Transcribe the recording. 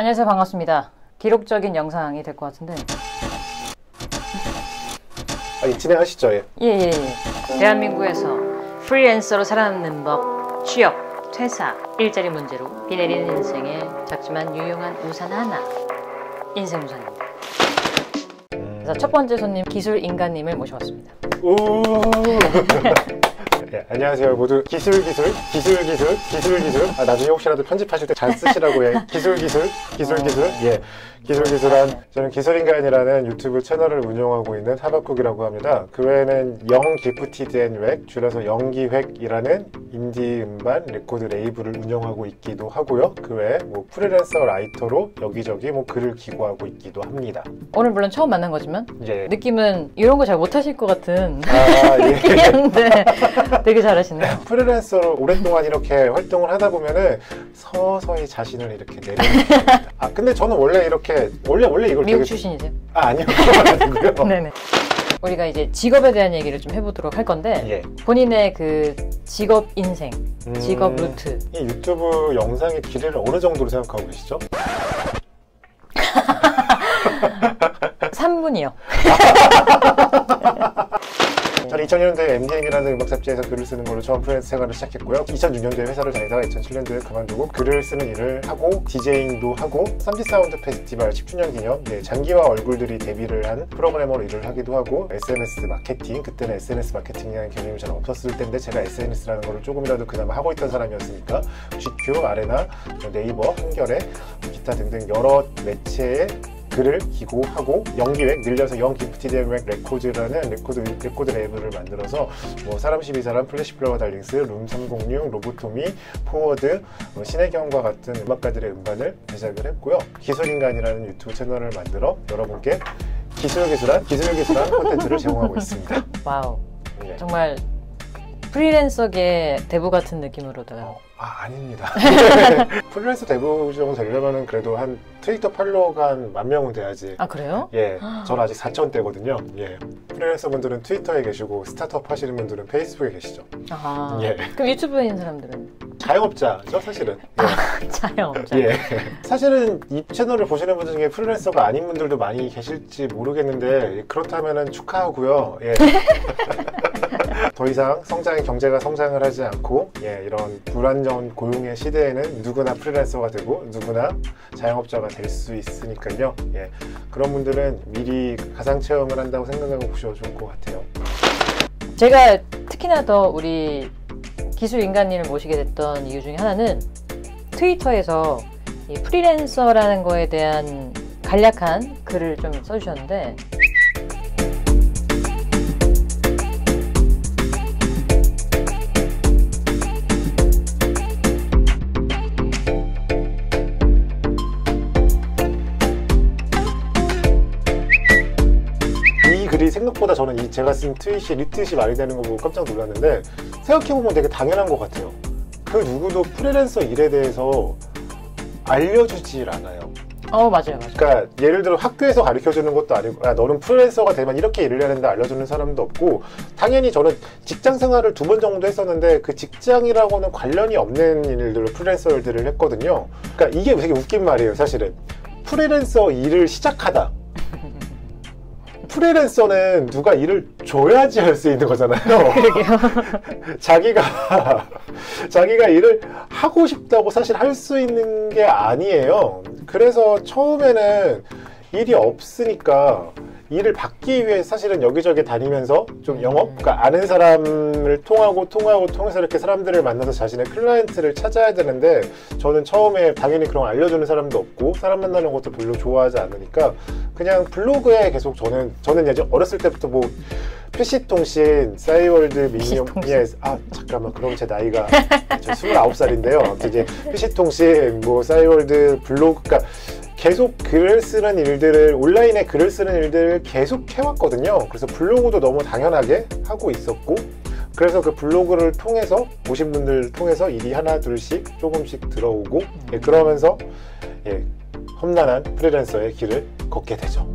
안녕하세요. 반갑습니다. 기록적인 영상이 될 것 같은데. 아니 진행하시죠 예. 예, 예, 예. 대한민국에서 프리랜서로 살아남는 법, 취업, 퇴사, 일자리 문제로 비 내리는 인생에 작지만 유용한 우산 하나. 인생 우산입니다. 그래서 첫 번째 손님 기술 인간님을 모셔왔습니다. 우 예, 안녕하세요. 모두 기술 기술 기술 기술 기술 기술. 아, 나중에 혹시라도 편집하실 때 잘 쓰시라고 해. 기술 기술 기술 기술. 예 기술 기술한 저는 기술인간이라는 유튜브 채널을 운영하고 있는 하박국이라고 합니다. 그 외에는 영 기프티드 앤웩 줄여서 영기획이라는 인디 음반 레코드 레이블을 운영하고 있기도 하고요. 그 외에 뭐 프리랜서 라이터로 여기저기 뭐 글을 기고하고 있기도 합니다. 오늘 물론 처음 만난 거지만 예. 느낌은 이런 거 잘 못하실 것 같은 아, 예. 느낌이었는데 되게 잘하시네요. 프리랜서로 오랫동안 이렇게 활동을 하다 보면은 서서히 자신을 이렇게 내려놓습니다. 아 근데 저는 원래 이렇게 원래 원래 이걸 미국 되게 출신이세요? 아 아니요 아니고요. 네네. 우리가 이제 직업에 대한 얘기를 좀 해보도록 할 건데 예. 본인의 그 직업 인생, 음, 직업 루트 이 유튜브 영상의 길이를 어느 정도로 생각하고 계시죠? 3분이요. 저는 2000년도에 MDM이라는 음악 잡지에서 글을 쓰는 걸로 처음 프리랜서 생활을 시작했고요. 2006년도에 회사를 다니다가 2007년도에 그만두고 글을 쓰는 일을 하고 디제잉도 하고 쌈지 사운드 페스티벌 10주년 기념 네, 장기와 얼굴들이 데뷔를 한 프로그래머로 일을 하기도 하고 SNS 마케팅 그때는 SNS 마케팅이라는 개념이 잘 없었을 때인데 제가 SNS라는 걸 조금이라도 그나마 하고 있던 사람이었으니까 GQ, 아레나, 네이버, 한겨레 기타 등등 여러 매체에 글을 기고하고 영기획 늘려서 영기프티드앤 레코드라는 레코드 레코드 레이블을 만들어서 뭐 사람 12사람 플래시 플라워 달링스 룸 306 로보토미 포워드 뭐 신혜경과 같은 음악가들의 음반을 제작을 했고요 기술인간이라는 유튜브 채널을 만들어 여러분께 기술기술한 기술기술한 콘텐츠를 제공하고 있습니다 와우. 예. 정말 프리랜서계 대부 같은 느낌으로다가 어, 아 아닙니다 프리랜서 대부 정도 되려면은 그래도 한 트위터 팔로워가 한 만 명은 돼야지 아 그래요? 예, 저는 아직 4천 대거든요. 예. 프리랜서 분들은 트위터에 계시고 스타트업 하시는 분들은 페이스북에 계시죠. 아 예. 그럼 유튜브에 있는 사람들은 자영업자죠, 사실은. 자영업자. 예. 예. 사실은 이 채널을 보시는 분들 중에 프리랜서가 아닌 분들도 많이 계실지 모르겠는데 그렇다면 축하하고요. 예. 더 이상 성장의 경제가 성장을 하지 않고 예, 이런 불안정 고용의 시대에는 누구나 프리랜서가 되고 누구나 자영업자가 될 수 있으니까요. 예, 그런 분들은 미리 가상 체험을 한다고 생각하고 보셔도 좋을 것 같아요. 제가 특히나 더 우리 기술 인간님을 모시게 됐던 이유 중에 하나는 트위터에서 이 프리랜서라는 거에 대한 간략한 글을 좀 써주셨는데 생각보다 저는 이 제가 쓴 트윗이 리트윗이 많이 되는 거 보고 깜짝 놀랐는데 생각해보면 되게 당연한 것 같아요. 그 누구도 프리랜서 일에 대해서 알려주질 않아요. 어 맞아요 맞아요 그러니까 예를 들어 학교에서 가르쳐 주는 것도 아니고 야 너는 프리랜서가 되면 이렇게 일을 해야 된다 알려주는 사람도 없고 당연히 저는 직장 생활을 두 번 정도 했었는데 그 직장이라고는 관련이 없는 일들을 프리랜서 일들을 했거든요. 그러니까 이게 되게 웃긴 말이에요, 사실은. 프리랜서 일을 시작하다. 프리랜서는 누가 일을 줘야지 할 수 있는 거잖아요. 그러게요 자기가 자기가 일을 하고 싶다고 사실 할 수 있는 게 아니에요. 그래서 처음에는 일이 없으니까 일을 받기 위해 사실은 여기저기 다니면서 좀 영업, 그러니까 아는 사람을 통하고 통하고 통해서 이렇게 사람들을 만나서 자신의 클라이언트를 찾아야 되는데 저는 처음에 당연히 그런 거 알려주는 사람도 없고 사람 만나는 것도 별로 좋아하지 않으니까 그냥 블로그에 계속 저는 저는 예전 어렸을 때부터 뭐 PC통신, 싸이월드, 미니엄, PC 예, 아 잠깐만 그럼 제 나이가 저 29살인데요. 아무튼 이제 PC통신, 뭐 싸이월드, 블로그, 그러니까 계속 글을 쓰는 일들을 온라인에 글을 쓰는 일들을 계속 해왔거든요. 그래서 블로그도 너무 당연하게 하고 있었고 그래서 그 블로그를 통해서 보신 분들 통해서 일이 하나 둘씩 조금씩 들어오고 예, 그러면서 예, 험난한 프리랜서의 길을 걷게 되죠.